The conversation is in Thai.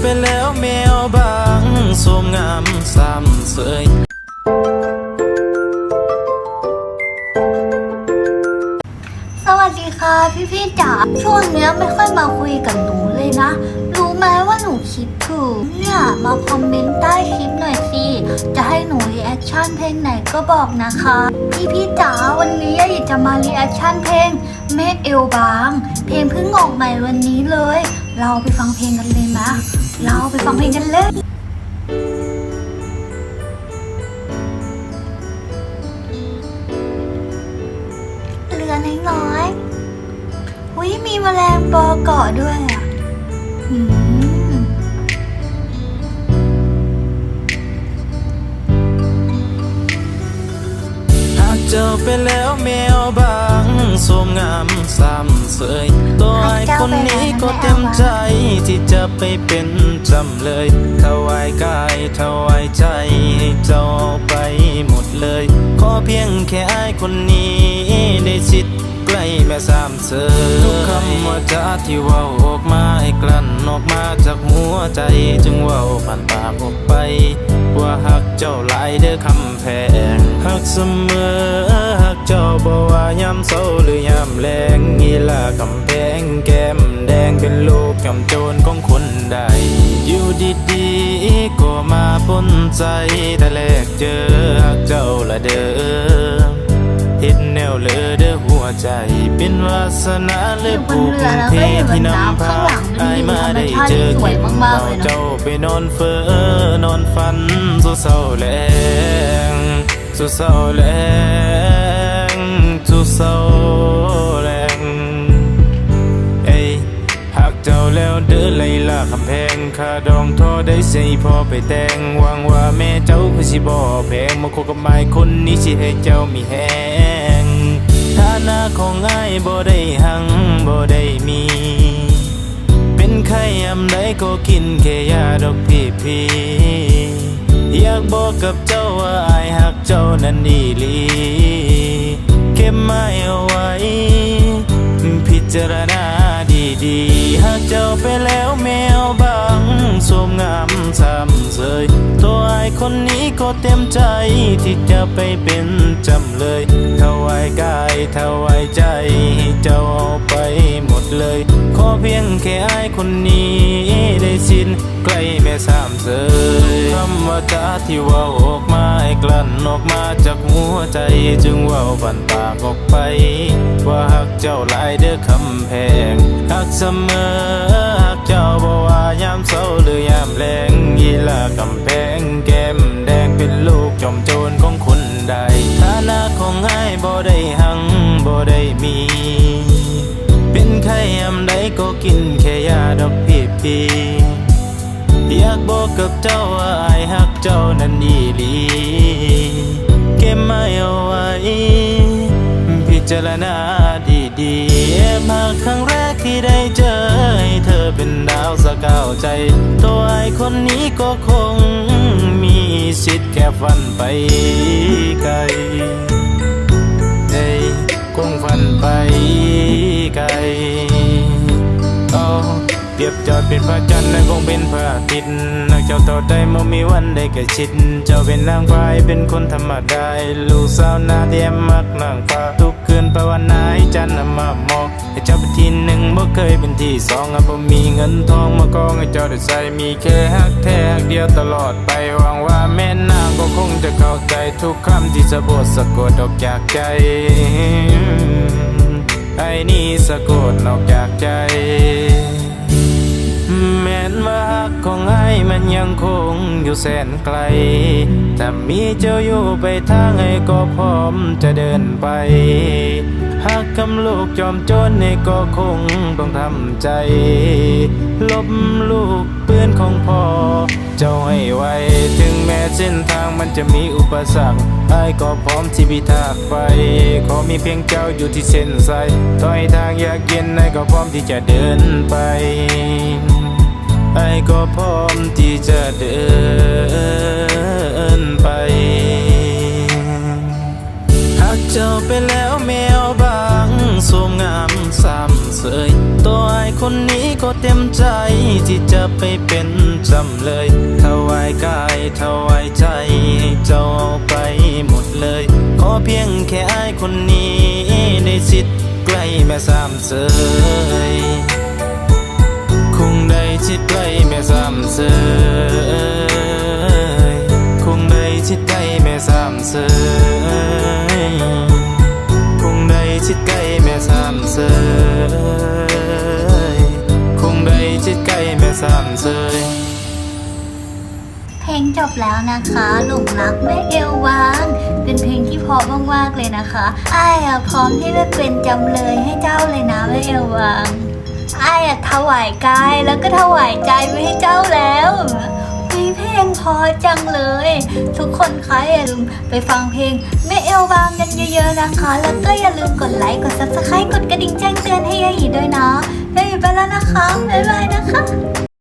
ไปแล้วแมวบางสมงามซ้ำเสยสวัสดีค่ะพี่พี่จ๋าช่วงเนี้ยไม่ค่อยมาคุยกับหนูเลยนะ ไหมว่าหนูคิดถึงเนี่ยมาคอมเมนต์ใต้คลิปหน่อยสิ จะให้หนูรีแอคชั่นเพลงไหนก็บอกนะคะ พี่พี่จ๋าวันนี้อยากจะมารีแอคชั่นเพลงเมฆเอวบาง เพลงเพิ่งออกใหม่วันนี้เลย เราไปฟังเพลงกันเลยนะ เราไปฟังเพลงกันเลยเรือน้อยๆอุ้ยมีแมลงปอเกาะด้วย ไปแล้วแมวบางสมงามซ้ำเสยตัวไอ้คนนี้ก็เต็มใจที่จะไปเป็นจำเลยถวายกายถวายใจให้เจ้าไปหมดเลย ขอเพียงแค่ไอ้คนนี้ได้ชิดใกล้แม่สามเสยทุกคำว่าจาที่ว่าออกมาให้กลั่นออกมาจากหัวใจจึงว่าผ่านปากออกไป ว่าหักเจ้าหลายเด้อคำแพงหักเสมอ เจ้าบ่ว่ายามเศร้าหรือยามแรงนี่ล่ะคำแพงแก้มแดงเป็นลูกจำโจรของคนใด อยู่ดีๆก็มาปนใจแต่แรกเจอหักเจ้าละเด้อเฮ็ดแนวเลอเด้อหัวใจเป็นวาสนาหรือผูกเทที่นำพาอมาได้เจอเก็บเอาเจ้าไปนอนเฟ้อนอนฝันสู่เศร้าแลงสู่เศร้าแลง ค่าดองทอได้ใส่พอไปแต่งหวังว่าแม่เจ้าคือสิบ่แพงมาคบกับไม้คนนี้สิให้เจ้ามีแหงฐานะของอ้ายบ่ได้หังบ่ได้มี เป็นไข้ยำใดก็กินแค่ยาดอกพี่พีอยากบอกกับเจ้าว่าอายหักเจ้านั้นดีหลี เก็บไม้เอาไว้ จารณาดีๆ หากเจ้าไปแล้วแมวบางสวมงามซ้ำเสยตัวไอคนนี้ก็เต็มใจที่จะไปเป็นจำเลยถวายกายถวายใจให้เจ้าเอาไปหมดเลย ขอเพียงแค่ไอคนนี้ได้สิ้นใกล้แม่สามเสยคำว่าจาที่ว่าออกมาให้กลั่นออกมาจ ใจจึงว่าบันปากออกไป ว่าหักเจ้าหลายเด้อคำแพงหักเสมอหักเจ้าบ่ว่ายามเศร้าหรือยามแรงยีละกำแพงแก้มแดงเป็นลูกจอมโจรของคนใดฐานะของอ้ายบ่ได้หังบ่ได้มี เป็นไข้ยามใดก็กินแค่ยาดอกพี่พีอยากบอกกับเจ้าว่าอายหักเจ้านั้นดีหลี ก็บมาเอาไว้ พิจารณาดีๆมาครั้งแรกที่ได้เจอให้เธอเป็นดาวสกาวใจ ตัวไอคนนี้ก็คง มีสิทธิ์แค่ฝันไป เจอดเป็นพระจันทร์และคงเป็นพระอาทิตย์นักเจ้าต่อได้ม่มีวันได้ใกล้ชิด เจ้าเป็นนางฟ้าเป็นคนธรรมดาลูกสาวนาเดียมมักนางฟ้าทุกคืนภาวนาให้จันทร์มามองให้เจ้าเป็นที่หนึ่งบ่เคยเป็นที่สองอะบ่มีเงินทองมากองให้เจ้าได้ใส่มีแค่ฮักแท้ฮักเดียวตลอดไปหวังว่าแม่นางก็คงจะเข้าใจทุกคำที่สะบดสะกดออกจากใจไอ้นี่สะกดออกจากใจ อยู่แสนไกล แต่มีเจ้าอยู่ไปทางไอ้ก็พร้อมจะเดินไปฮักกำลูกจอมจรนี่ก็คงต้องทำใจ ลบลูกปืนของพ่อ เจ้าให้ไว ถึงแม้เส้นทางมันจะมีอุปสรรคไอ้ก็พร้อมที่พิทากไป ขอมีเพียงเจ้าอยู่ที่เส้นสายถอยทางยากเย็นไอ้ก็พร้อมที่จะเดินไป ที่จะเดินไป หากเจ้าไปแล้วแมวบางสวมงามซ้ำเสยตัวไอคนนี้ก็เต็มใจที่จะไปเป็นจำเลยถวายกายถวายใจให้เจ้าเอาไปหมดเลย ขอเพียงแค่ไอคนนี้ได้สิทธิ์ใกล้แม่สามเสย คงได้ชิดใกล้แม่สามเสยคงได้ชิดใกล้แม่สามเสยคงได้ชิดใกล้แม่สามเสยคงได้ชิดใกล้แม่สามเสยเพลงจบแล้วนะคะหลงรักแม่เอววาง เป็นเพลงที่เพราะมากๆเลยนะคะอ้ายอะพร้อมที่จะเป็นจำเลยให้เจ้าเลยนะแม่เอววาง อ้ายอะถวายกายแล้วก็ถวายใจไว้ให้เจ้าแล้วมีเพลงพอจังเลย ทุกคนคะอย่าลืมไปฟังเพลงแม่เอลวางกันเยอะๆนะคะ แล้วก็อย่าลืมกดไลค์กดซับสไครต์กดกระดิ่งแจ้งเตือนให้ยายอีด้วยนะยายอีไปแล้วนะคะบ๊ายบายนะคะ